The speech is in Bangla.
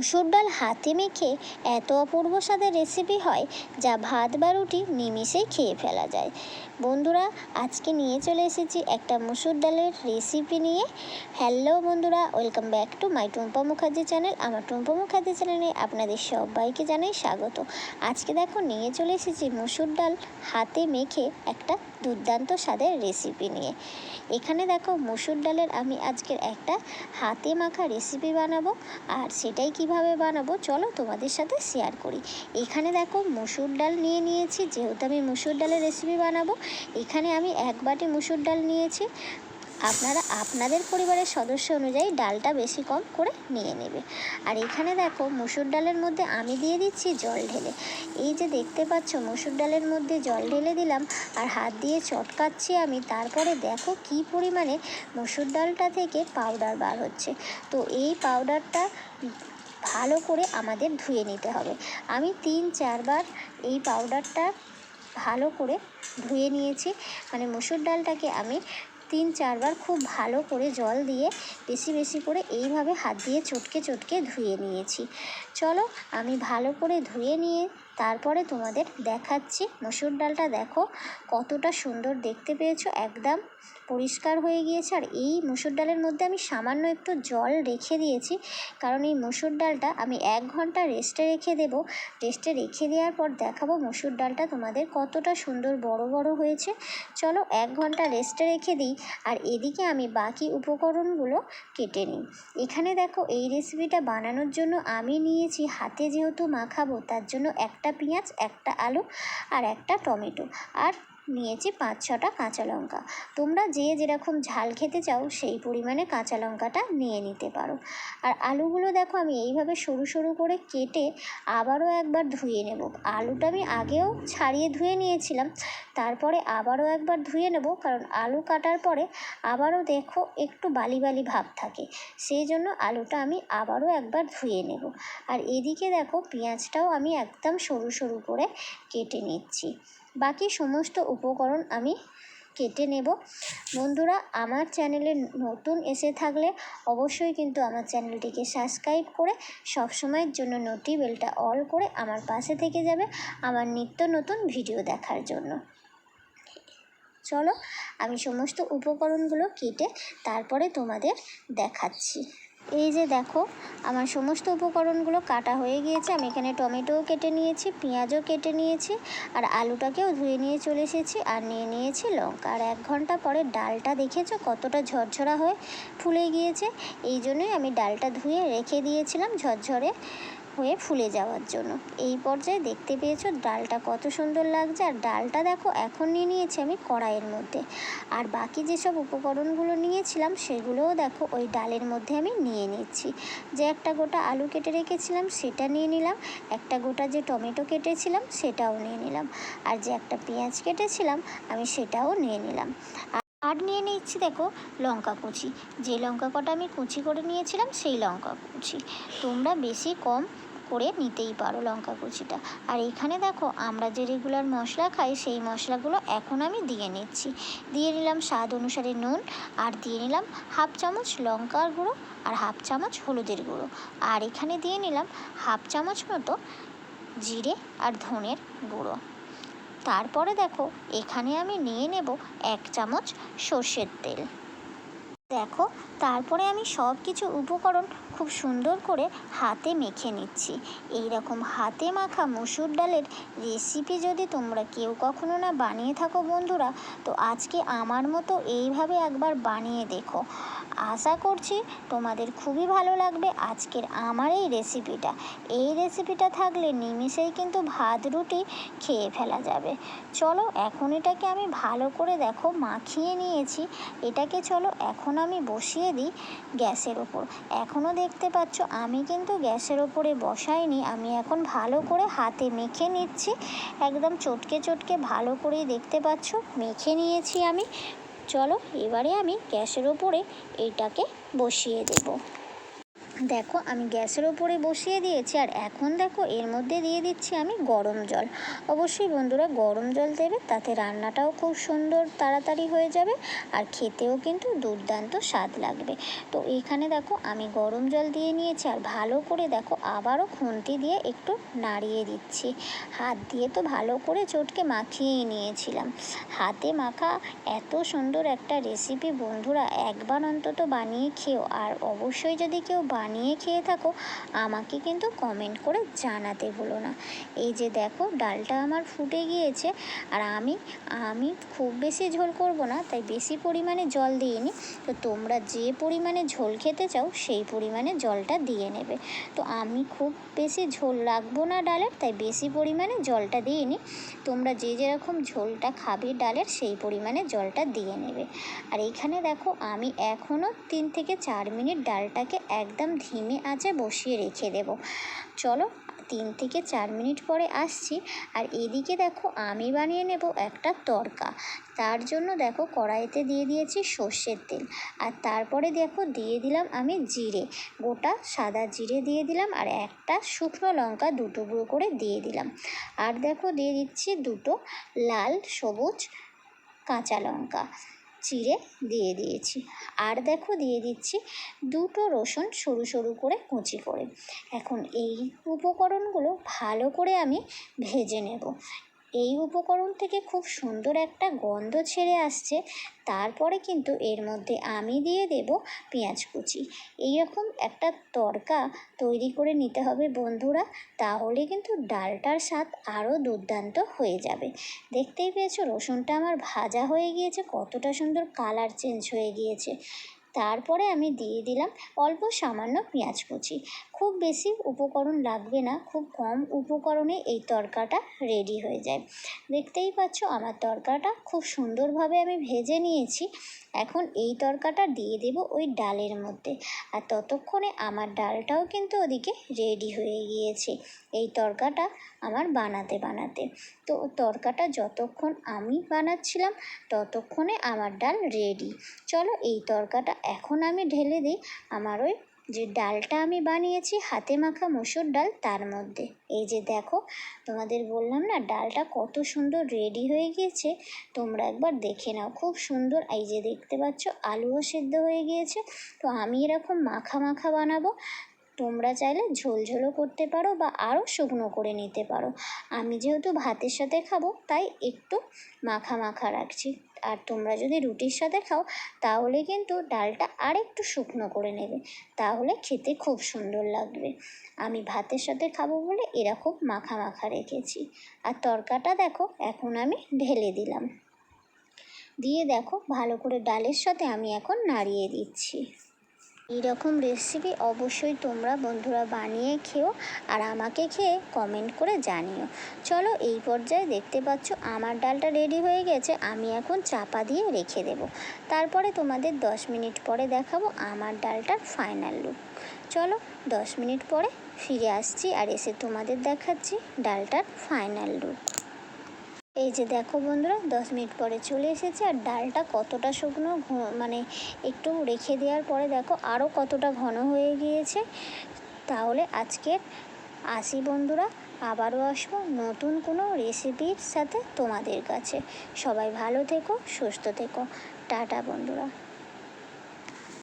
মুসুর ডাল হাতে মেখে এত অপূর্ব স্বাদের রেসিপি হয় যা ভাত বা রুটি নিমিষেই খেয়ে ফেলা যায়। বন্ধুরা, আজকে নিয়ে চলে এসেছি একটা মুসুর ডালের রেসিপি নিয়ে। হ্যালো বন্ধুরা welcome back to my Tumpa Mukherjee channel আমার টুম্পা মুখার্জি চ্যানেলে আপনাদের সবাইকে জানাই স্বাগত। আজকে দেখো, নিয়ে চলে এসেছি মুসুর ডাল হাতে মেখে একটা দুর্দান্ত স্বাদের রেসিপি নিয়ে। এখানে দেখো মুসুর ডালের আমি আজকের একটা হাতে মাখা রেসিপি বানাবো। আর সেটাই কীভাবে বানাবো চলো তোমাদের সাথে শেয়ার করি। এখানে দেখো মুসুর ডাল নিয়ে নিয়েছি, যেহেতু আমি মুসুর ডালের রেসিপি বানাবো, এখানে আমি এক বাটি মুসুর ডাল নিয়েছি। আপনারা আপনাদের পরিবারের সদস্য অনুযায়ী ডালটা বেশি কম করে নিয়ে নেবে। আর এখানে দেখো, মুসুর ডালের মধ্যে আমি দিয়ে দিচ্ছি জল ঢেলে। এই যে দেখতে পাচ্ছ, মুসুর ডালের মধ্যে জল ঢেলে দিলাম আর হাত দিয়ে চটকাচ্ছি আমি। তারপরে দেখো কি পরিমাণে মুসুর ডালটা থেকে পাউডার বার হচ্ছে। তো এই পাউডারটা ভালো করে আমাদের ধুয়ে নিতে হবে। আমি তিন, চারবার এই পাউডারটা ভালো করে ধুয়ে নিয়েছি। মানে মুসুর ডালটাকে আমি তিন, চারবার খুব ভালো করে জল দিয়ে বেশি বেশি করে এইভাবে হাত দিয়ে চটকে চটকে ধুয়ে নিয়েছি। চলো আমি ভালো করে ধুয়ে নিয়ে তারপরে তোমাদের দেখাচ্ছি। মসুর ডালটা দেখো কতটা সুন্দর দেখতে পেয়েছ, একদম পরিষ্কার হয়ে গিয়েছে। আর এই মসুর ডালের মধ্যে আমি সামান্য একটু জল রেখে দিয়েছি, কারণ এই মসুর ডালটা আমি এক ঘণ্টা রেস্টে রেখে দেব। রেস্টে রেখে দেওয়ার পর দেখাবো মসুর ডালটা তোমাদের কতটা সুন্দর বড় বড় হয়েছে। চলো এক ঘণ্টা রেস্টে রেখে দিই, আর এদিকে আমি বাকি উপকরণগুলো কেটে নিই। এখানে দেখো এই রেসিপিটা বানানোর জন্য আমি নিয়েছি, হাতে যেহেতু মাখাবো, তার জন্য একটা পেঁয়াজ একটা আলু আর একটা টমেটো। আর নিয়েছি পাঁচ, ছটা কাঁচা লঙ্কা। তোমরা যে যেরকম ঝাল খেতে চাও, সেই পরিমাণে কাঁচা লঙ্কাটা নিয়ে নিতে পারো। আর আলুগুলো দেখো আমি এইভাবে সরু সরু করে কেটে আবারও একবার ধুয়ে নেব। আলুটা আমি আগেও ছাড়িয়ে ধুয়ে নিয়েছিলাম, তারপরে আবারও একবার ধুয়ে নেব, কারণ আলু কাটার পরে আবারও দেখো একটু বালি বালি ভাব থাকে। সেই জন্য আলুটা আমি আবারও একবার ধুয়ে নেব। আর এদিকে দেখো পেঁয়াজটাও আমি একদম সরু সরু করে কেটে নিচ্ছি। বাকি সমস্ত উপকরণ আমি কেটে নেব। বন্ধুরা, আমার চ্যানেলে নতুন এসে থাকলে অবশ্যই কিন্তু আমার চ্যানেলটিকে সাবস্ক্রাইব করে সবসময়ের জন্য নোটি বেলটা অল করে আমার পাশে থেকে যাবে আমার নিত্য নতুন ভিডিও দেখার জন্য। চলো, আমি সমস্ত উপকরণগুলো কেটে তারপরে তোমাদের দেখাচ্ছি। এই যে দেখো, আমার সমস্ত উপকরণগুলো কাটা হয়ে গিয়েছে। আমি এখানে টমেটোও কেটে নিয়েছি, পেঁয়াজও কেটে নিয়েছি, আর আলুটাকেও ধুয়ে নিয়ে চলে এসেছি আর নিয়ে নিয়েছি লঙ্কা। আর এক ঘণ্টা পরে ডালটা দেখেছ কতটা ঝরঝরা হয়ে ফুলে গিয়েছে? এই জন্যই আমি ডালটা ধুয়ে রেখে দিয়েছিলাম ঝরঝরে। হয়ে ফুলে যাওয়ার জন্য। এই পর্যায়ে দেখতে পেয়েছ ডালটা কত সুন্দর লাগছে। আর ডালটা দেখো এখন নিয়ে নিয়েছি আমি কড়াইয়ের মধ্যে। আর বাকি যেসব উপকরণগুলো নিয়েছিলাম সেগুলোও দেখো ওই ডালের মধ্যে আমি নিয়ে নিচ্ছি। যে একটা গোটা আলু কেটে রেখেছিলাম সেটা নিয়ে নিলাম। একটা গোটা যে টমেটো কেটেছিলাম সেটাও নিয়ে নিলাম। আর যে একটা পেঁয়াজ কেটেছিলাম আমি সেটাও নিয়ে নিলাম। আর নিয়ে নিচ্ছি দেখো লঙ্কা কুচি। যে লঙ্কা কটা আমি কুচি করে নিয়েছিলাম, সেই লঙ্কা কুচি। তোমরা বেশি কম করে নিতেই পারো লঙ্কা কুচিটা। আর এখানে দেখো আমরা যে রেগুলার মশলা খাই, সেই মশলাগুলো এখন আমি দিয়ে নিচ্ছি। দিয়ে নিলাম স্বাদ অনুসারে নুন আর দিয়ে নিলাম হাফ চামচ লঙ্কার গুঁড়ো আর হাফ চামচ হলুদের গুঁড়ো। আর এখানে দিয়ে নিলাম হাফ চামচ মতো জিরে আর ধনের গুঁড়ো। তারপরে দেখো, এখানে আমি নিয়ে নেব এক চামচ সর্ষের তেল। দেখো, তারপরে আমি সব কিছু উপকরণ খুব সুন্দর করে হাতে মেখে নিচ্ছি। এই রকম হাতে মাখা মুসুর ডালের রেসিপি যদি তোমরা কেউ কখনো না বানিয়ে থাকো বন্ধুরা, তো আজকে আমার মতো এইভাবে একবার বানিয়ে দেখো। আশা করছি তোমাদের খুবই ভালো লাগবে আজকের আমার এই রেসিপিটা। এই রেসিপিটা থাকলে নিমিষেই কিন্তু ভাত, রুটি খেয়ে ফেলা যাবে। চলো এখন এটাকে আমি ভালো করে দেখো মাখিয়ে নিয়েছি। এটাকে চলো এখন আমি বসিয়ে দিই গ্যাসের ওপর। এখনও দেখতে পাচ্ছ আমি কিন্তু গ্যাসের ওপরে বসাইনি, আমি এখন ভালো করে হাতে মেখে নিচ্ছি। একদম চটকে চটকে ভালো করেই দেখতে পাচ্ছ, মেখে নিয়েছি আমি। চলো এবারে আমি গ্যাসের ওপরে এটাকে বসিয়ে দেব। দেখো, আমি গ্যাসের ওপরে বসিয়ে দিয়েছি আর এখন দেখো, এর মধ্যে দিয়ে দিচ্ছি আমি গরম জল। অবশ্যই বন্ধুরা গরম জল দেবে, তাতে রান্নাটাও খুব সুন্দর তাড়াতাড়ি হয়ে যাবে আর খেতেও কিন্তু দুর্দান্ত স্বাদ লাগবে। তো এখানে দেখো, আমি গরম জল দিয়ে নিয়েছি আর ভালো করে দেখো, আবারও খুন্তি দিয়ে একটু নাড়িয়ে দিচ্ছি। হাত দিয়ে তো ভালো করে চটকে মাখিয়েই নিয়েছিলাম। হাতে মাখা এত সুন্দর একটা রেসিপি বন্ধুরা, একবার অন্তত বানিয়ে খেও। আর অবশ্যই যদি কেউ বানিয়ে খেয়ে থাকো, আমাকে কিন্তু কমেন্ট করে জানাতে ভুলো না। এই যে দেখো, ডালটা আমার ফুটে গিয়েছে, আর আমি আমি খুব বেশি ঝোল করব না, তাই বেশি পরিমাণে জল দিইনি। তো তোমরা যে পরিমাণে ঝোল খেতে চাও, সেই পরিমাণে জলটা দিয়ে নেবে। তো আমি খুব বেশি ঝোল রাখব না ডালের, তাই বেশি পরিমাণে জলটা দিইনি। তোমরা যে যেরকম ঝোলটা খাবে ডালের, সেই পরিমাণে জলটা দিয়ে নেবে। আর এইখানে দেখো, আমি এখনও তিন থেকে চার মিনিট ডালটাকে একদম ধিমে আঁচে বসিয়ে রেখে দেব। চলো, তিন থেকে চার মিনিট পরে আসছি। আর এদিকে দেখো, আমি বানিয়ে নেব একটা তরকা। তার জন্য দেখো, কড়াইতে দিয়ে দিয়েছি সর্ষের তেল। আর তারপরে দেখো, দিয়ে দিলাম আমি জিরে। গোটা সাদা জিরে দিয়ে দিলাম আর একটা শুকনো লঙ্কা দুটো গুঁড়ো করে দিয়ে দিলাম। আর দেখো, দিয়ে দিচ্ছি দুটো লাল সবুজ কাঁচা লঙ্কা। চিড়ে দিয়ে দিয়েছি। আর দেখো দিয়ে দিচ্ছি দুটো রসুন সরু সরু করে কুচি করে। এখন এই উপকরণগুলো ভালো করে আমি ভেজে নেব। এই উপকরণ থেকে খুব সুন্দর একটা গন্ধ ছেড়ে আসছে। তারপরে কিন্তু এর মধ্যে আমি দিয়ে দেব পেঁয়াজ কুচি। এইরকম একটা তড়কা তৈরি করে নিতে হবে বন্ধুরা, তাহলে কিন্তু ডালটার স্বাদ আরও দুর্দান্ত হয়ে যাবে। দেখতেই পেয়েছ, রসুনটা আমার ভাজা হয়ে গিয়েছে, কতটা সুন্দর কালার চেঞ্জ হয়ে গিয়েছে। তারপরে আমি দিয়ে দিলাম অল্প সামান্য পেঁয়াজ কুচি। খুব বেশি উপকরণ লাগবে না, খুব কম উপকরণে এই তরকাটা রেডি হয়ে যায়। দেখতেই পাচ্ছ আমার তরকাটা খুব সুন্দরভাবে আমি ভেজে নিয়েছি। এখন এই তরকাটা দিয়ে দেব ওই ডালের মধ্যে। আর ততক্ষণে আমার ডালটাও কিন্তু ওদিকে রেডি হয়ে গিয়েছে। এই তরকাটা আমার বানাতে বানাতে। তো তরকাটা যতক্ষণ আমি বানাচ্ছিলাম, ততক্ষণে আমার ডাল রেডি চলো এই তরকাটা এখন আমি ঢেলে দিই। আমার ওই যে ডালটা আমি বানিয়েছি, হাতে মাখা মুসুর ডাল তার মধ্যে। এই যে দেখো, তোমাদের বললাম না, ডালটা কত সুন্দর রেডি হয়ে গিয়েছে। তোমরা একবার দেখে নাও, খুব সুন্দর। এই যে দেখতে পাচ্ছ, আলুও সেদ্ধ হয়ে গিয়েছে। তো আমি এরকম মাখা মাখা বানাবো। তোমরা চাইলে ঝোল ঝোলও করতে পারো বা আরও শুকনো করে নিতে পারো। আমি যেহেতু ভাতের সাথে খাব, তাই একটু মাখা মাখা রাখছি। আর তোমরা যদি রুটির সাথে খাও, তাহলে কিন্তু ডালটা আরেকটু শুকনো করে নেবে। তাহলে খেতে খুব সুন্দর লাগবে। আমি ভাতের সাথে খাব বলে এরকম মাখা মাখা রেখেছি। আর তরকাটা দেখো, এখন আমি ঢেলে দিলাম। দিয়ে দেখো, ভালো করে ডালের সাথে আমি এখন নাড়িয়ে দিচ্ছি। এইরকম রেসিপি অবশ্যই তোমরা বন্ধুরা বানিয়ে খেও আর আমাকে খেয়ে কমেন্ট করে জানিও। চলো এই পর্যায়ে দেখতে পাচ্ছ আমার ডালটা রেডি হয়ে গেছে, আমি এখন চাপা দিয়ে রেখে দেব। তারপরে তোমাদের দশ মিনিট পরে দেখাবো আমার ডালটার ফাইনাল লুক চলো দশ মিনিট পরে ফিরে আসছি আর এসে তোমাদের দেখাচ্ছি ডালটার ফাইনাল লুক এই যে দেখো বন্ধুরা, দশ মিনিট পরে চলে এসেছে আর ডালটা কতটা শুকনো মানে একটু রেখে দেওয়ার পরে দেখো আরও কতটা ঘন হয়ে গিয়েছে। তাহলে আজকের আসি বন্ধুরা, আবারও আসব নতুন কোনো রেসিপির সাথে তোমাদের কাছে। সবাই ভালো থেকো, সুস্থ থেকো। টাটা বন্ধুরা।